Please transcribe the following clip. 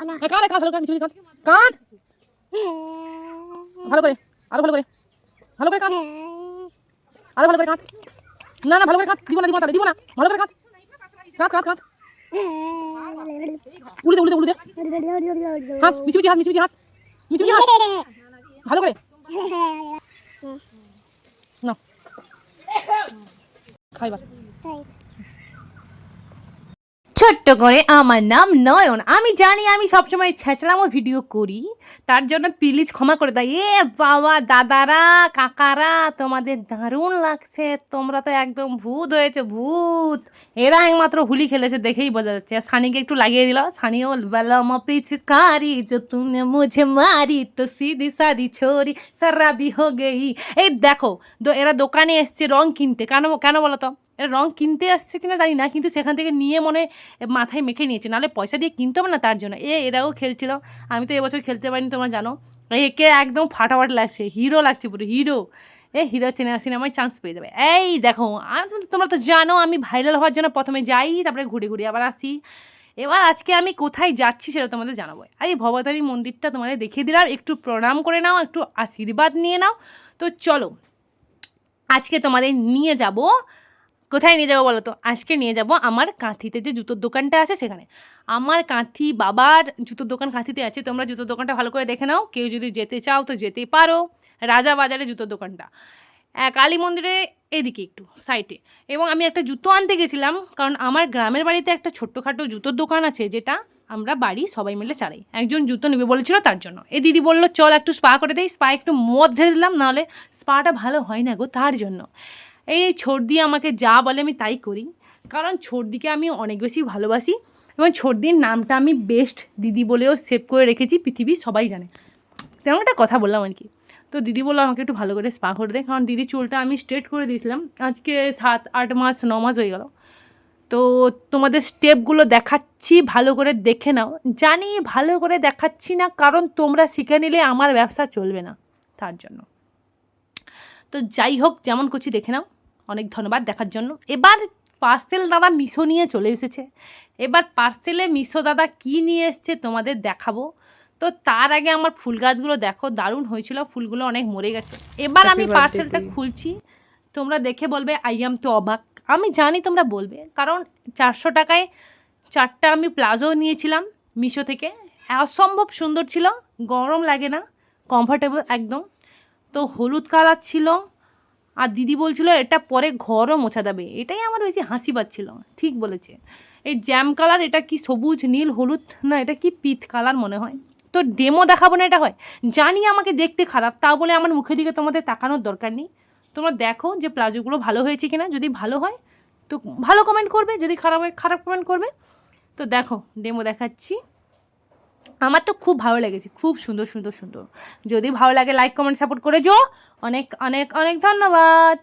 এ, কাঁদ ভালো করে মিছি কাঁদ। কাঁদ! ভালো করে আরও ভালো করে ভালো করে কাঁদ। আরও ভালো করে কাঁদ। না না ভালো করে কাঁদ। দিব না দিব না দিব না। ভালো করে কাঁদ। কাঁদ কাঁদ কাঁদ। উড়ে দে উড়ে দে উড়ে দে। হাস মিছি হাস মিছি হাস। মিছি হাস। ভালো করে। না খাইবার ছোট্ট করে আমার নাম নয়ন। আমি জানি আমি সবসময় ছেঁচড়ামো ভিডিও করি। তার জন্য প্লিজ ক্ষমা করে দাও। এ বাবা, দাদারা, কাকারা, তোমাদের দারুণ লাগছে। তোমরা তো একদম ভূত হয়েছে, ভূত। এরা একমাত্র হুলি খেলেছে দেখেই বোঝা যাচ্ছে। সানিকে একটু লাগিয়ে দিল সানিও বেলম পিচকারি, যে তুমি মুঝে মারি, তো সিধি সাদি ছোরি, সারাবি হো গেই এই দেখো এরা দোকানে এসছে রং কিনতে। কেন কেন বলো তো? এরা রং কিনতে আসছে কিনা জানি না, কিন্তু সেখান থেকে নিয়ে মনে মাথায় মেখে নিয়েছে। নাহলে পয়সা দিয়ে কিনতে হবে না তার জন্য। এ, এরাও খেলছিল। আমি তো এবছর খেলতে পারিনি, তোমরা জানো। একে একদম ফাটাফাট লাগছে, হিরো লাগছে পুরো, হিরো। এ, হিরো চেনে সিনেমায় চান্স পেয়ে যাবে। এই দেখো আমি তোমরা তো জানো, আমি ভাইরাল হওয়ার জন্য প্রথমে যাই, তারপরে ঘুরে ঘুরে আবার আসি। এবার আজকে আমি কোথায় যাচ্ছি সেটা তোমাদের জানাব। এই ভবতারী মন্দিরটা তোমাদের দেখিয়ে দিলাম, একটু প্রণাম করে নাও, একটু আশীর্বাদ নিয়ে নাও। তো চলো, আজকে তোমাদের নিয়ে যাব কোথায় নিয়ে যাব বলো তো? আজকে নিয়ে যাব আমার কাঁথিতে যে জুতোর দোকানটা আছে সেখানে। আমার কাঁথি বাবার জুতোর দোকান কাঁথিতে আছে। তোমরা জুতোর দোকানটা ভালো করে দেখে নাও। কেউ যদি যেতে চাও তো যেতে পারো। রাজা বাজারে জুতোর দোকানটা। কালী মন্দিরে এদিকে একটু সাইডে এবং আমি একটা জুতো আনতে গেছিলাম, কারণ আমার গ্রামের বাড়িতে একটা ছোট্টখাটো জুতোর দোকান আছে, যেটা আমরা বাড়ি সবাই মিলে চালাই। একজন জুতো নেবে বলেছিল তার জন্য। এই দিদি বলল, চল একটু স্পা করে দেই। স্পা একটু মদ ঢেলে দিলাম, নাহলে স্পাটা ভালো হয় না গো তার জন্য। এই ছর্দি আমাকে যা বলে আমি তাই করি। কারণ ছর্দিকে আমি অনেক বেশি ভালোবাসি এবং ছর্দির নামটা আমি বেস্ট দিদি বলেও সেভ করে রেখেছি, পৃথিবীর সবাই জানে। তেমন একটা কথা বললাম আর কি তো দিদি বলল, আমাকে একটু ভালো করে স্পা করে দেয় কারণ দিদি চুলটা আমি স্ট্রেট করে দিয়েছিলাম। আজকে সাত, আট মাস, ন মাস হয়ে গেল। তো তোমাদের স্টেপগুলো দেখাচ্ছি, ভালো করে দেখে নাও। জানি ভালো করে দেখাচ্ছি না, কারণ তোমরা শিখে নিলে আমার ব্যবসা চলবে না তার জন্য। তো যাই হোক, যেমন করছি দেখে নাও। অনেক ধন্যবাদ দেখার জন্য। এবার পার্সেল দাদা মিশো নিয়ে চলে এসেছে। এবার পার্সেলে মিশো দাদা কী নিয়ে এসছে তোমাদের দেখাবো। তো তার আগে আমার ফুল গাছগুলো দেখো দারুণ হয়েছিল ফুলগুলো অনেক মরে গেছে। এবার আমি পার্সেলটা খুলছি। তোমরা দেখে বলবে আই এম তো অবাক। আমি জানি তোমরা বলবে কারণ চারশো টাকায় চারটা আমি প্লাজো নিয়েছিলাম মিশো থেকে। অসম্ভব সুন্দর ছিল গরম লাগে না কমফর্টেবল একদম। তো হলুদ কালার ছিল আর দিদি বলছিল, এটা পরে ঘরও মোছা যাবে। এটাই আমার বেশি হাসি পাচ্ছিল। ঠিক বলেছে। এই জ্যাম কালার এটা কি সবুজ, নীল, হলুদ? না, এটা কি পিত কালার মনে হয়? তো ডেমো দেখাবো না এটা হয়। জানি আমাকে দেখতে খারাপ তা বলে আমার মুখের দিকে তোমাদের তাকানোর দরকার নেই। তোমরা দেখো যে প্লাজোগুলো ভালো হয়েছে কি না যদি ভালো হয়, তো ভালো কমেন্ট করবে, যদি খারাপ হয়, খারাপ কমেন্ট করবে। তো দেখো ডেমো দেখাচ্ছি। আমার তো খুব ভালো লেগেছে, খুব সুন্দর সুন্দর সুন্দর। যদি ভালো লাগে লাইক কমেন্ট সাপোর্ট করে যো অনেক অনেক অনেক ধন্যবাদ।